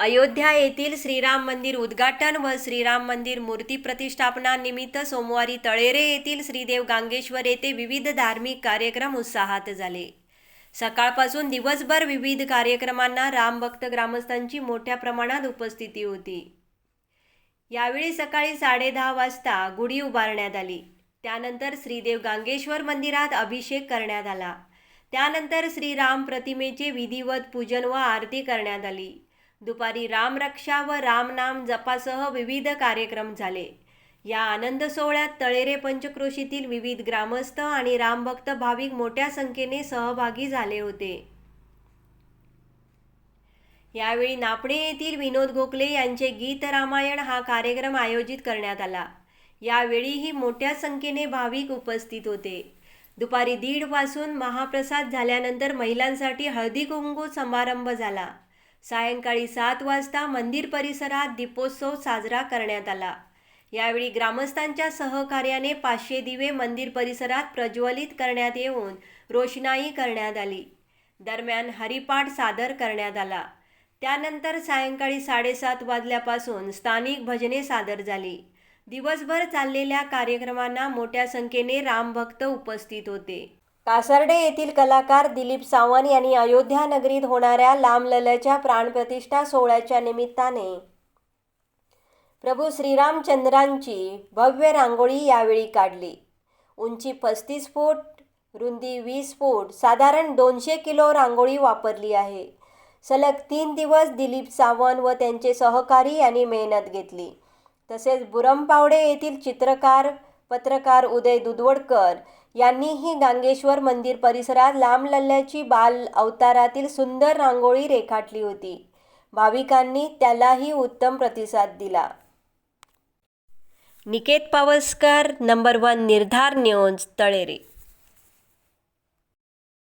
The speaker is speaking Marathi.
अयोध्या येथील श्रीराम मंदिर उद्घाटन व श्रीराम मंदिर मूर्ती प्रतिष्ठापनानिमित्त सोमवारी तळेरे येथील श्रीदेव गांगेश्वर येथे विविध धार्मिक कार्यक्रम उत्साहात झाले. सकाळपासून दिवसभर विविध कार्यक्रमांना रामभक्त ग्रामस्थांची मोठ्या प्रमाणात उपस्थिती होती. यावेळी सकाळी साडेदहा वाजता गुढी उभारण्यात आली. त्यानंतर श्रीदेव गांगेश्वर मंदिरात अभिषेक करण्यात आला. त्यानंतर श्रीराम प्रतिमेचे विधिवत पूजन व आरती करण्यात आली. दुपारी रामरक्षा व रामनाम जपासह विविध कार्यक्रम झाले. या आनंद सोहळ्यात तळेरे पंचक्रोशीतील विविध ग्रामस्थ आणि रामभक्त भाविक मोठ्या संख्येने सहभागी झाले होते. यावेळी नापणे येथील विनोद गोखले यांचे गीत रामायण हा कार्यक्रम आयोजित करण्यात आला. यावेळीही मोठ्या संख्येने भाविक उपस्थित होते. दुपारी दीडपासून महाप्रसाद झाल्यानंतर महिलांसाठी हळदी कुंकू समारंभ झाला. सायंकाळी सात वाजता मंदिर परिसरात दीपोत्सव साजरा करण्यात आला. यावेळी ग्रामस्थांच्या सहकार्याने पाचशे दिवे मंदिर परिसरात प्रज्वलित करण्यात येऊन रोषणाई करण्यात आली. दरम्यान हरिपाठ सादर करण्यात आला. त्यानंतर सायंकाळी साडेसात वाजल्यापासून स्थानिक भजने सादर झाली. दिवसभर चाललेल्या कार्यक्रमांना मोठ्या संख्येने रामभक्त उपस्थित होते. कासर्डे येथील कलाकार दिलीप सावंत यांनी अयोध्या नगरीत होणाऱ्या लांबलल्याच्या प्राणप्रतिष्ठा सोहळ्याच्या निमित्ताने प्रभू श्रीरामचंद्रांची भव्य रांगोळी यावेळी काढली. उंची पस्तीस फूट रुंदी वीस फूट साधारण दोनशे किलो रांगोळी वापरली आहे. सलग तीन दिवस दिलीप सावंत व त्यांचे सहकारी यांनी मेहनत घेतली. तसेच बुरमपावडे येथील चित्रकार पत्रकार उदय दुधवडकर यांनीही गांगेश्वर मंदिर परिसरात लांब लल्ल्याची बाल अवतारातील सुंदर रांगोळी रेखाटली होती. भाविकांनी त्यालाही उत्तम प्रतिसाद दिला. Niket Pawaskar number one Nirdhar news Talere.